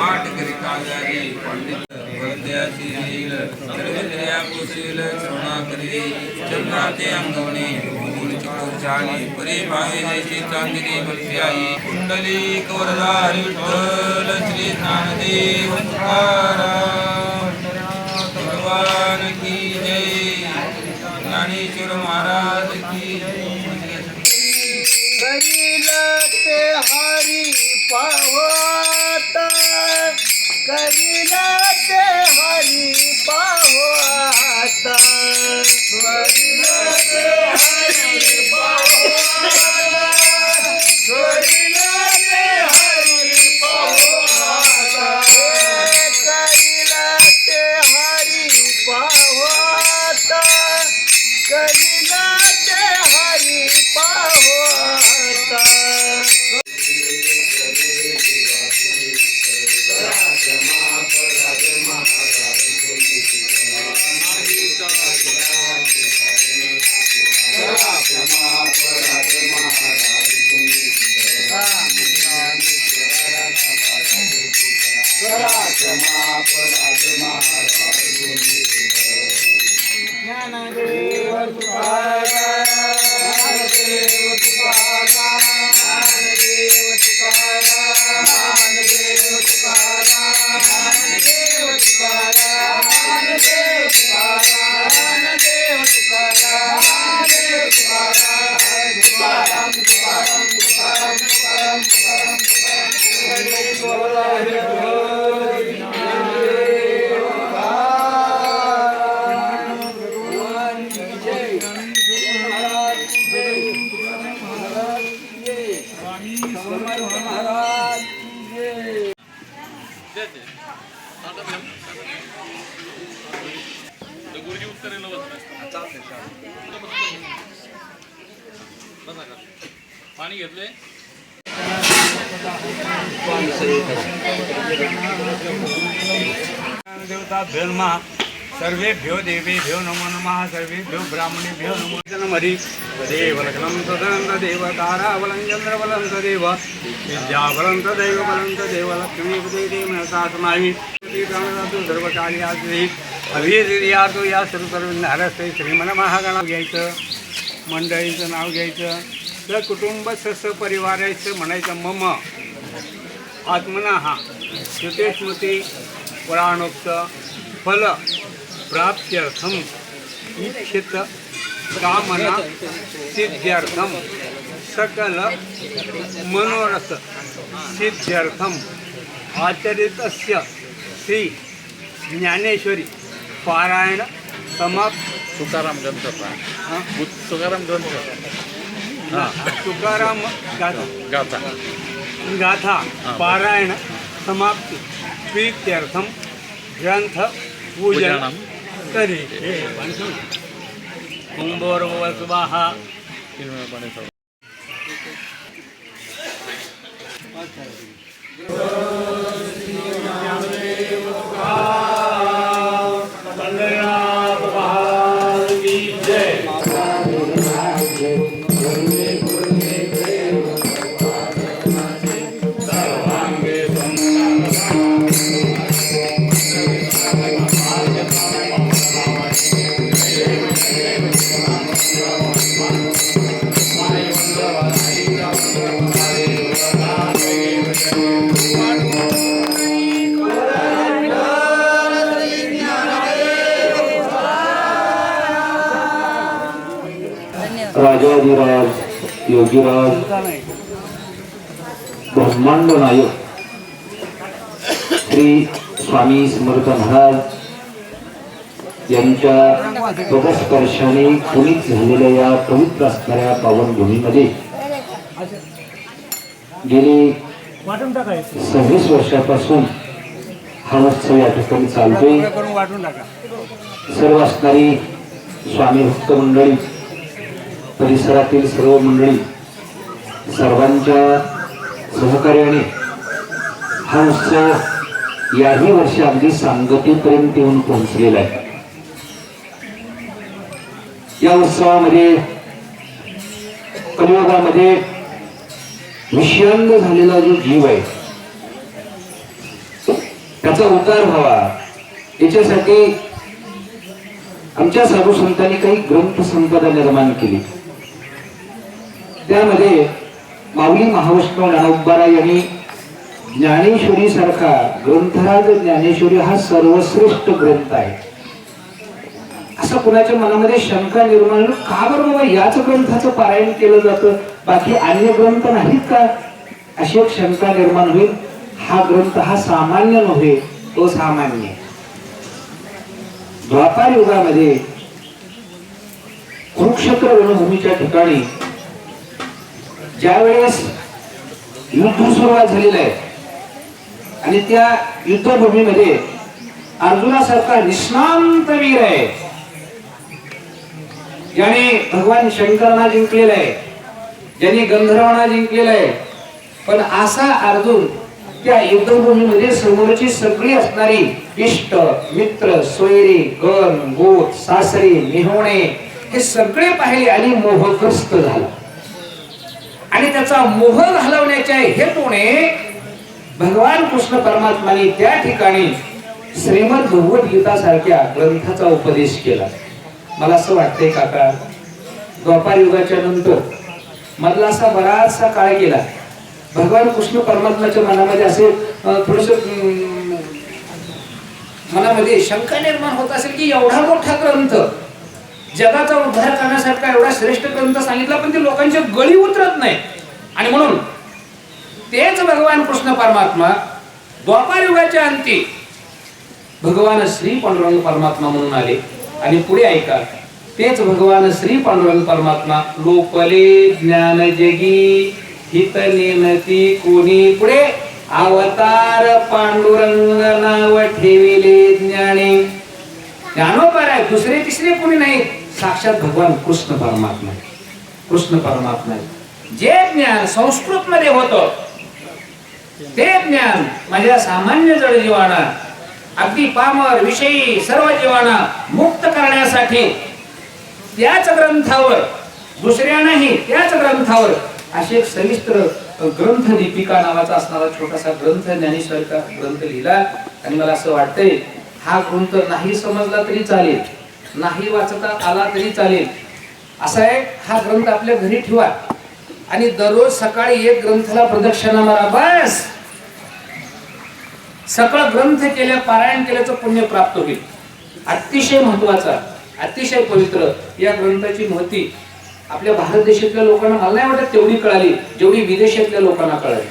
மாட்டுக்கறிக்காக பண்டித வந்தியாசியில் திருவிந்தியாபூசியில் சரணாகரி சரணாத்தே அங்கவனே பூலிச்சுக்கோச்சாலி பரே பாவினை சீதாந்திரி பல்பியாயி குண்டலி கௌரதாரி விட்டோல ஸ்ரீ ஞானதேவ சுகாரா भगवान की जय ज्ञानेश्वर महाराज की जय हरी पावर करीला ते हरी पाहो आता. करीला ते हरी पाणी घेतलंय देवता भेलमा सर्वे भ्यो देवी भ्यो नमो नमः सर्वे भ्यो ब्राह्मणे भ्यो नमो जनमरी देवलकलं तदनन्तदेव तारावलं चन्द्रबलं तदेव विद्याबलं तदैव बलं तदेव लक्ष्मीपदे देव सासमामि सर्वकार्यादि प्राणदातु या सुरू या सर्वसर्वनारस्ते श्रीमन महागणा घ्यायचं. मंडळींचं नाव घ्यायचं. तर कुटुंब सपरिवाराचं म्हणायचं मम. आत्मना हा श्रुतेस्मृती पुराणोक्त फल प्राप्त्यर्थम इच्छित कामना सिद्ध्यर्थम सकल मनोरथ सिद्ध्यर्थम आचरितस्य श्री ज्ञानेश्वरी. पारायण समाप्त तुकाराम ग्रंथ हं? तुकाराम ग्रंथ हा. तुकाराम गाथा. गाथा. गाथा पारायण समाप्ती प्रीत्यर्थम ग्रंथ पूजन पूजनम. तरी कुंभोर्वस्वाहा राजाधिराज योगीराज. ब्रह्मांड नायक. श्री स्वामी समर्थ महाराज यांच्या पदस्पर्शाने पुनीत झालेल्या या पवित्र असणाऱ्या पावनभूमीमध्ये गेली सव्वीस वर्षापासून हा उत्सव या ठिकाणी चालतोय. सर्व असणारी स्वामी भक्त मंडळी परिसरातील सर्व मंडळी सर्वांच्या सहकार्याने हा उत्सव याही वर्षी अगदी सांगतीपर्यंत येऊन पोहोचलेला आहे. या उत्सवामध्ये कलियुगामध्ये विषयांग झालेला जो जीव आहे त्याचा उतार व्हावा. याच्यासाठी आमच्या साधू संतांनी काही ग्रंथ संपदा निर्माण केली. त्यामध्ये माऊली महावैष्णव ज्ञानोबारा यांनी ज्ञानेश्वरी सारखा ग्रंथराज ज्ञानेश्वरी हा सर्वश्रेष्ठ ग्रंथ आहे. असं कुणाच्या मनामध्ये शंका निर्माण का बरं बाबा याच ग्रंथाचं पारायण केलं जातं? बाकी अन्य ग्रंथ नाहीत का? अशी एक शंका निर्माण होईल. हा ग्रंथ हा सामान्य नव्हे तो सामान्य आहे. द्वापार युगामध्ये कुरुक्षेत्र रणभूमीच्या ठिकाणी ज्यावेळेस युद्ध सुरुवात झालेलं आहे आणि त्या युद्धभूमीमध्ये अर्जुनासारखा निष्णांत वीर आहे. ज्याने भगवान शंकरांना जिंकलेला आहे ज्यांनी गंधर्वांना जिंकलेला आहे. पण असा अर्जुन त्या युद्धभूमीमध्ये समोरची सगळी असणारी इष्ट मित्र सोयरी गण गोत सासरी मेहणे हे सगळे पाहिले आणि मोहग्रस्त झाला. आणि त्याचा मोह घालवण्याच्या हेतूने भगवान कृष्ण परमात्माने त्या ठिकाणी श्रीमद भगवद्गीता सारख्या ग्रंथाचा उपदेश केला. मला असं वाटतंय काका द्वापार युगाच्या नंतर मधला असा बराचसा काळ गेला. भगवान कृष्ण परमात्माच्या मनामध्ये असे थोडस मनामध्ये शंका निर्माण होत असेल की एवढा मोठा ग्रंथ जगाचा उद्धार करण्यासारखा एवढा श्रेष्ठ ग्रंथ सांगितला पण ते लोकांच्या गळी उतरत नाही. आणि म्हणून तेच भगवान कृष्ण परमात्मा द्वापार युगाच्या अंती भगवान श्री पांडुरंग परमात्मा म्हणून आले. आणि पुढे ऐका तेच भगवान श्री पांडुरंग परमात्मा लोकले ज्ञान जगी हित नेनती कोणी पुढे? अवतार पांडुरंग नाव ठेविले ज्ञाने. ज्ञानोपार आहे दुसरे तिसरे कोणी नाही साक्षात भगवान कृष्ण परमात्मा आहे. कृष्ण परमात्मा आहे. जे ज्ञान संस्कृत मध्ये होतं ते ज्ञान माझ्या सामान्य जड जीवाना अगदी पामर विषयी सर्व जीवाना मुक्त करण्यासाठी त्याच ग्रंथावर दुसऱ्या नाही त्याच ग्रंथावर असे एक सविस्तर ग्रंथ दीपिका नावाचा असणारा छोटासा ग्रंथ ज्ञानेश्वरचा ग्रंथ लिहिला आणि मला असं वाटतंय हा ग्रंथ नाही समजला तरी चालेल नाही वाचता आला तरी चालेल. असा आहे हा ग्रंथ आपल्या घरी ठेवा. आणि दररोज सकाळी एक ग्रंथाला प्रदक्षिणा मारा बस! सकळ ग्रंथ केल्या पारायण केल्याचं पुण्य प्राप्त होईल. अतिशय महत्त्वाचा अतिशय पवित्र या ग्रंथाची महती आपल्या भारत देशातल्या लोकांना मला नाही वाटत तेवढी कळाली जेवढी विदेशातल्या लोकांना कळाली.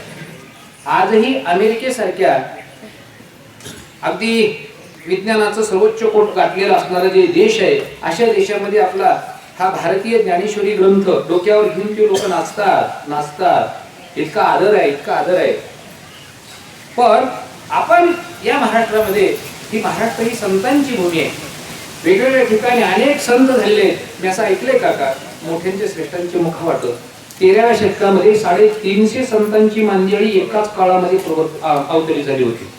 आजही अमेरिकेसारख्या अगदी विज्ञानाचं सर्वोच्च कोट गाठलेला असणारा जे देश आहे अशा देशामध्ये आपला हा भारतीय ज्ञानेश्वरी ग्रंथ डोक्यावर घेऊन ते लोक नाचतात नाचतात. इतका आदर आहे इतका आदर आहे. पण आपण या महाराष्ट्रामध्ये ही महाराष्ट्र ही संतांची भूमी आहे. वेगवेगळ्या ठिकाणी अनेक संत झालेले आहेत. मी असं ऐकलंय काका मोठ्यांचे श्रेष्ठांचे मुख वाटत. तेराव्या शतकामध्ये साडेतीनशे संतांची मांदियाळी एकाच काळामध्ये अवतरी झाली होती.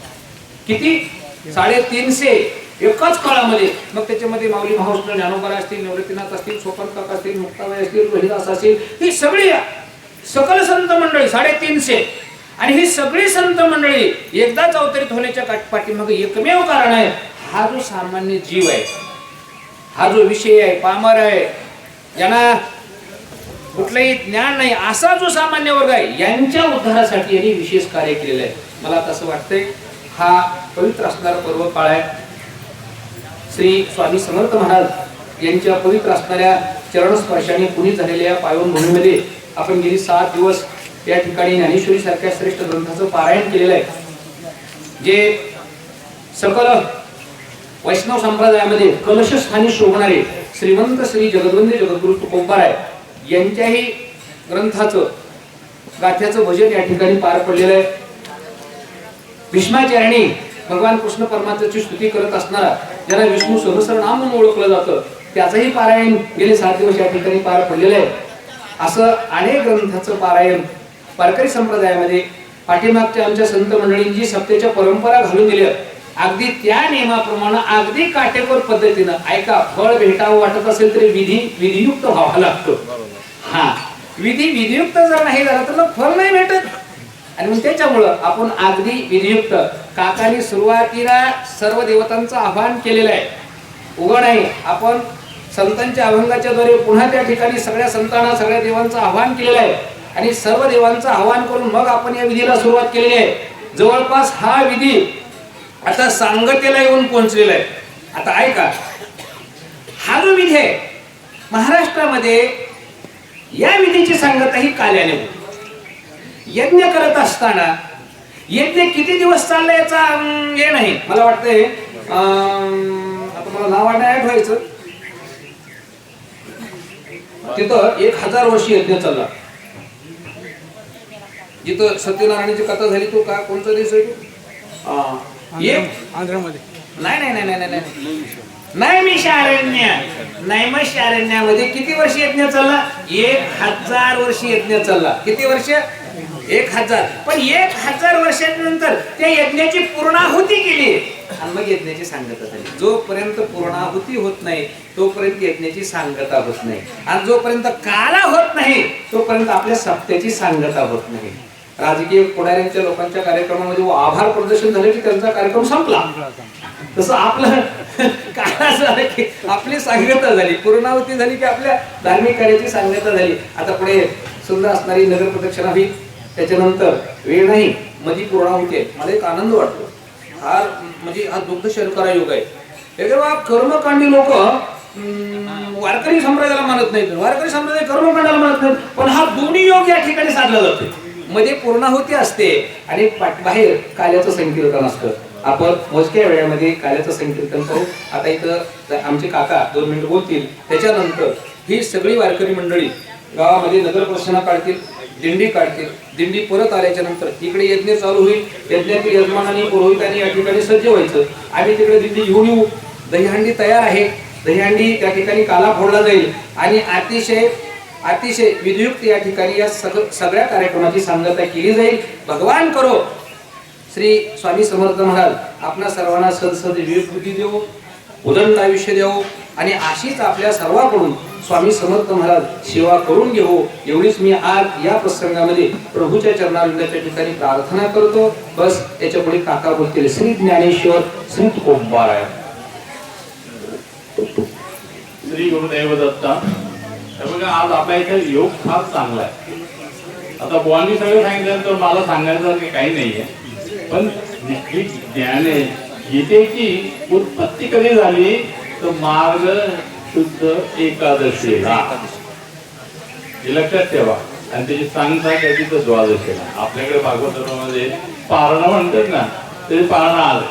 किती? साडेतीनशे एकाच काळामध्ये. मग त्याच्यामध्ये माऊली महाराष्ट्र ज्ञानोबा असतील निवृत्तीनाथ असतील सोपन असतील मुक्ताबाई असतील रोहिदास असतील ही सगळी सकल संत मंडळी साडेतीनशे. आणि ही सगळी संत मंडळी एकदाच अवतरित होण्याच्या पाठीमागे एकमेव कारण आहे हा जो सामान्य जीव आहे हा जो विषय आहे पामर आहे ज्यांना कुठलंही ज्ञान नाही असा जो सामान्य वर्ग आहे यांच्या उद्धारासाठी यांनी विशेष कार्य केलेलं आहे. मला तसं वाटतंय हा पवित्र असणारा पर्व काळ आहे. श्री स्वामी समर्थ महाराज यांच्या पवित्र असणाऱ्या चरणस्पर्शाने पुणे झालेल्या या पावनभूमीमध्ये आपण गेली सात दिवस या ठिकाणी ज्ञानेश्वरी सारख्या श्रेष्ठ ग्रंथाचं पारायण केलेलं आहे. जे सकल वैष्णव संप्रदायामध्ये कलशस्थानी शोभणारे श्रीमंत श्री जगदवंदे जगद्गुरु तुकोबाराय यांच्याही ग्रंथाचं गाथ्याचं भजन या ठिकाणी पार पडलेलं आहे. भीष्माचार्यांनी भगवान कृष्ण परमात्म्याची स्तुती करत असणारा ज्याला विष्णू सहस्रनाम म्हणून ओळखलं जातं त्याचंही पारायण गेले सात दिवस या ठिकाणी पार पडलेलं आहे. असं अनेक ग्रंथाचं पारायण वारकरी संप्रदायामध्ये पाठीमागच्या आमच्या संत मंडळींची सत्तेच्या परंपरा घालून दिल्या. अगदी त्या नियमाप्रमाणे अगदी काटेकोर पद्धतीनं ऐका फळ भेटावं वाटत असेल तरी विधी विधियुक्त व्हावा लागतो. हा विधी विधियुक्त जर नाही झाला तर फळ नाही भेटत. आणि मग त्याच्यामुळं आपण अगदी विधियुक्त काकाने सुरुवातीला सर्व देवतांचं आवाहन केलेलं आहे. उघड आहे. आपण संतांच्या अभंगाच्या द्वारे पुन्हा त्या ठिकाणी सगळ्या संतांना सगळ्या देवांचं आवाहन केलेलं आहे. आणि सर्व देवांचं आवाहन करून मग आपण या विधीला सुरुवात केलेली आहे. जवळपास हा विधी आता सांगतेला येऊन पोहोचलेला आहे. आता ऐका. हा जो विधी आहे महाराष्ट्रामध्ये या विधीची सांगता ही काल्याने होती. यज्ञ करत असताना यज्ञ किती दिवस चालला याचा हे नाही. मला वाटतंय आता मला नाव वाटणं आठवायचं तिथं एक हजार वर्ष यज्ञ चालला. जिथं सत्यनारायणाची कथा झाली तो का कोणता देश आहे आंध्रामध्ये नाही नाही नाही नाही नाही नाही नाही नाही. मग शारण्यामध्ये किती वर्ष यज्ञ चालला? एक हजार वर्ष यज्ञ चालला. किती वर्ष? एक हजार. पण एक हजार वर्षानंतर त्या यज्ञाची पूर्णाहुती केली. आणि मग यज्ञाची सांगता झाली. जोपर्यंत पूर्णाहुती होत नाही तोपर्यंत यज्ञाची सांगता होत नाही. आणि जोपर्यंत काला होत नाही तोपर्यंत आपल्या सत्याची सांगता होत नाही. राजकीय पुढाऱ्यांच्या लोकांच्या कार्यक्रमामध्ये आभार प्रदर्शन झाले की त्यांचा कार्यक्रम संपला. तसं आपलं काळा झालं की आपली सांगता झाली. पूर्णावती झाली की आपल्या धार्मिक कार्याची सांगता झाली. आता पुढे सुंदर असणारी नगर प्रदक्षिणा ही त्याच्यानंतर वेळ नाही मधी पूर्ण होते. मला एक आनंद वाटतो. हा म्हणजे हा दुग्ध शर्करा योग आहे. हे कर्मकांडी लोक वारकरी संप्रदायाला मानत नाहीत. वारकरी संप्रदाय कर्मकांडाला मानत नाहीत. पण हा दोन्ही योग या ठिकाणी साधला जातो. मध्ये पूर्णाहुती असते आणि बाहेर काल्याचं संकीर्तन असतं. आपण मोजक्या वेळामध्ये काल्याचं संकीर्तन करू. आता इथं आमचे काका दोन मिनिट बोलतील. त्याच्यानंतर ही सगळी वारकरी मंडळी गावामध्ये नगर प्रदक्षिणा काढतील. दिंडी काढतील दिंडी परत आल्याच्यानंतर इकडे यज्ञ चालू होईल यज्ञातील यजमानाने पुरोहितांनी या ठिकाणी सज्ज व्हायचं. आम्ही तिकडे दिंडी घेऊन येऊ. दहीहंडी तयार आहे. दहीहंडी त्या ठिकाणी काला फोडला जाईल. आणि अतिशय अतिशय विधियुक्त या ठिकाणी या सग सगळ्या कार्यक्रमाची सांगता केली जाईल. भगवान करो. श्री स्वामी समर्थ महाराज आपल्या सर्वांना सदसद विवेक देऊ उदंत उदंड आयुष्य देवो आणि अशीच आपल्या सर्वांकडून स्वामी समर्थ महाराज सेवा करून घेऊ एवढीच मी आज या प्रसंगामध्ये प्रभूच्या चरणाविंदाच्या ठिकाणी प्रार्थना करतो. बस त्याच्या पुढे काका बोलतील श्री ज्ञानेश्वर श्री तुकोबाराय श्री गुरुदेव दत्ता बघा आज आपल्या इथे योग फार चांगला आहे. आता बुवांनी सगळं सांगितलं तर मला सांगायचं काही नाहीये पण ज्ञाने ज्ञान आहे गीतेची उत्पत्ती कधी झाली? तर मार्ग शुद्ध एकादशीला हे. लक्षात ठेवा. आणि त्याची सांगता त्याची तर द्वादशीला आपल्याकडे भागवत धर्मामध्ये पारणं म्हणतात ना ते पारणं आलं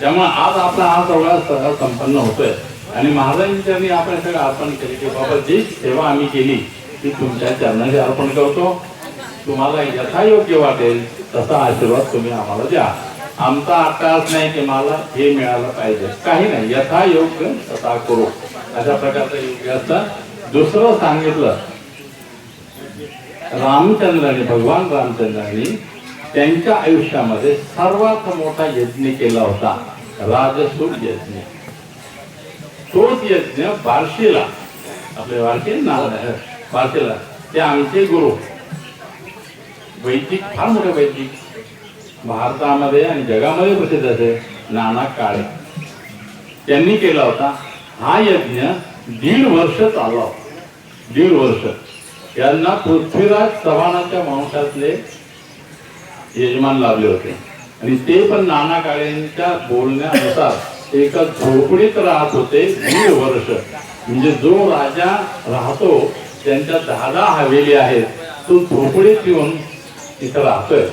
त्यामुळे आज आपला हा सगळा सगळा संपन्न होतोय. आणि महाराजांनी आपण सगळं अर्पण केले की बाबा जी सेवा आम्ही केली ती तुमच्या चरणाने अर्पण करतो. तुम्हाला यथायोग्य वाटेल तसा आशीर्वाद तुम्ही आम्हाला द्या. आमचा आकाश नाही की मला हे मिळालं पाहिजे. काही नाही. यथायोग्य तथा करू. अशा प्रकारचं योग्य असतं दुसरं सांगितलं. रामचंद्राने भगवान रामचंद्रांनी त्यांच्या आयुष्यामध्ये सर्वात मोठा यज्ञ केला होता. राजसूर यज्ञ. तोच यज्ञ बार्शीला. आपले बार्शी ना बार्शीला. ते आमचे गुरु. वैदिक फार मोठे वैदिक भारतामध्ये आणि जगामध्ये प्रसिद्ध असे नाना काळे. त्यांनी केला होता हा यज्ञ दीड वर्ष चालला होता. दीड वर्ष. यांना पृथ्वीराज चव्हाणाच्या वंशातले यजमान लाभले होते. आणि ते पण नाना काळेंच्या बोलण्यानुसार एका झोपडीत राहत होते दीड वर्ष. म्हणजे जो राजा राहतो त्यांच्या दहा दहा हवेली आहेत तो झोपडीत येऊन तिथं राहतोय.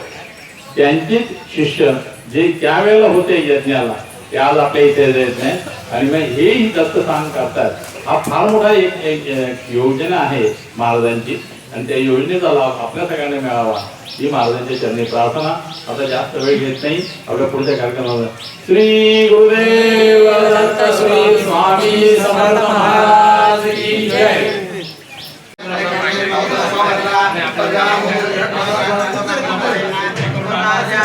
त्यांचेच शिष्य जे त्यावेळेला होते यज्ञाला ते आज आपल्या इथे देत नाही. आणि मग हेही दत्तस्थान सांग करतात. हा फार मोठा एक एक एक योजना आहे महाराजांची. आणि त्या योजनेचा लाभ आपल्या सगळ्यांना मिळावा. ही महाराजांच्या चरणी प्रार्थना. आता जास्त वेळ घेत नाही. आपल्या पुढच्या कार्यक्रमाला श्री गुरुदेव दत्त श्री स्वामी समर्थ महाराज की जय.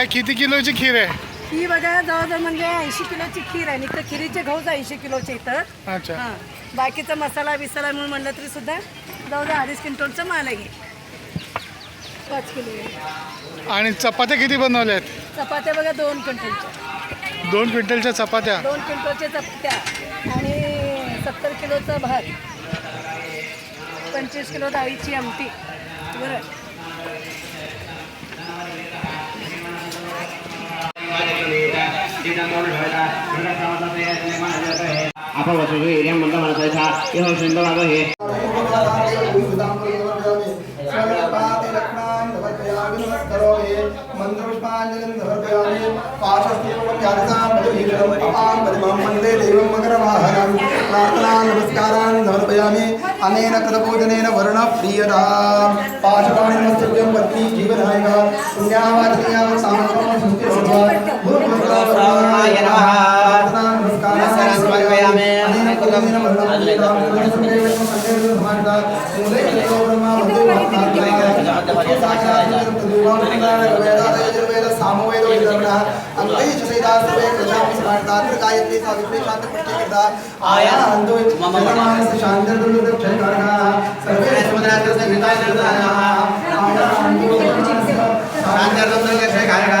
काय किती किलोची खीर आहे? ही बघा जवळजवळ म्हणजे ऐंशी किलोची खीर आहे. इथं खिरीचे गहूच ऐंशी किलोचे इथं. अच्छा. हां. बाकीचा मसाला बिसाला म्हणून म्हणलं तरी सुद्धा जवळजवळ अडीच क्विंटलचं माल आहे. पाच किलो आहे. आणि चपात्या किती बनवल्या आहेत? चपात्या बघा दोन क्विंटलच्या. दोन क्विंटलच्या चपात्या? दोन क्विंटलच्या चपात्या. आणि सत्तर किलोचा भात. पंचवीस किलो डाळीची आमटी. बरं. आपण वसुली एरिया मंद माणसाचा हे शिंद माझं हे वन्दे देवं मकरवाहनं प्रार्थना नमस्कारान् समर्पयामि अनेन कृतपूजनेन वर्णप्रियता पाशपाणि नमस्तभ्यं पत्नी जीवनायका पुण्यावाचनीयाव सामक्रमं श्रावणाय नमः. प्रार्थना नमस्कारान् समर्पयामि. अनेन कृतपूजनेन पुष्टिकृता आया हंतो मम मनमानस शांति दुर्लभ क्षय कारका सर्वे समुद्रात संगीता निर्दानः आया हंतो शांत्यर्थम दुर्लभ क्षय कारका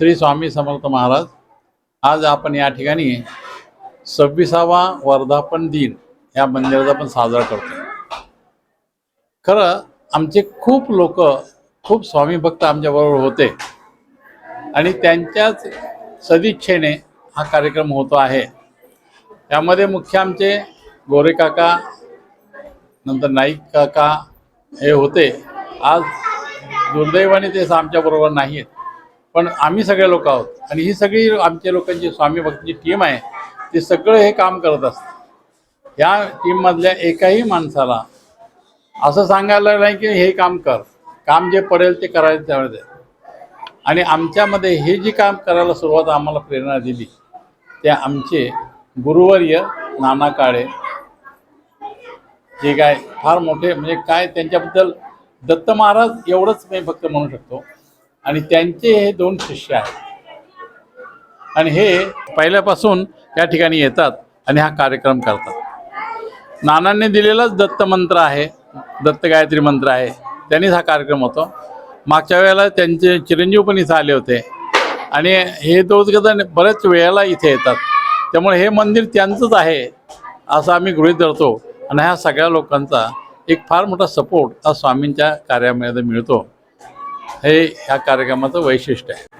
श्री स्वामी समर्थ महाराज आज आपण या ठिकाणी सव्वीसावा वर्धापन दिन या मंदिराचा पण साजरा करतो खरं आमचे खूप लोक खूप स्वामी भक्त आमच्याबरोबर होते. आणि त्यांच्याच सदिच्छेने हा कार्यक्रम होतो आहे. त्यामध्ये मुख्य आमचे गोरे काका नंतर नाईक काका हे होते. आज दुर्दैवाने ते आमच्याबरोबर नाही आहेत पण आम्ही सगळे लोक आहोत. आणि ही सगळी आमच्या लोकांची स्वामी भक्तीची टीम आहे. ते सगळं हे काम करत असतात. या टीममधल्या एकाही माणसाला असं सांगायला नाही की हे काम कर. काम जे पडेल ते करायचं त्यावेळेस आणि आमच्यामध्ये हे जे काम करायला सुरुवात आम्हाला प्रेरणा दिली ते आमचे गुरुवर्य नाना काळे जे काय फार मोठे म्हणजे काय त्यांच्याबद्दल दत्त महाराज एवढंच मी फक्त म्हणू शकतो. आणि त्यांचे हे दोन शिष्य आहेत. आणि हे पहिल्यापासून या ठिकाणी येतात आणि हा कार्यक्रम करतात. नानांनी दिलेलाच दत्त मंत्र आहे दत्त गायत्री मंत्र आहे. त्यांनीच हा कार्यक्रम होतो. मागच्या वेळेला त्यांचे चिरंजीव पण इथं आले होते. आणि हे दोघजण बऱ्याच वेळेला इथे येतात. त्यामुळे हे मंदिर त्यांचंच आहे असं आम्ही गृहीत धरतो. आणि ह्या सगळ्या लोकांचा एक फार मोठा सपोर्ट हा स्वामींच्या कार्यामध्ये मिळतो. हे ह्या कार्यक्रमाचं वैशिष्ट्य आहे.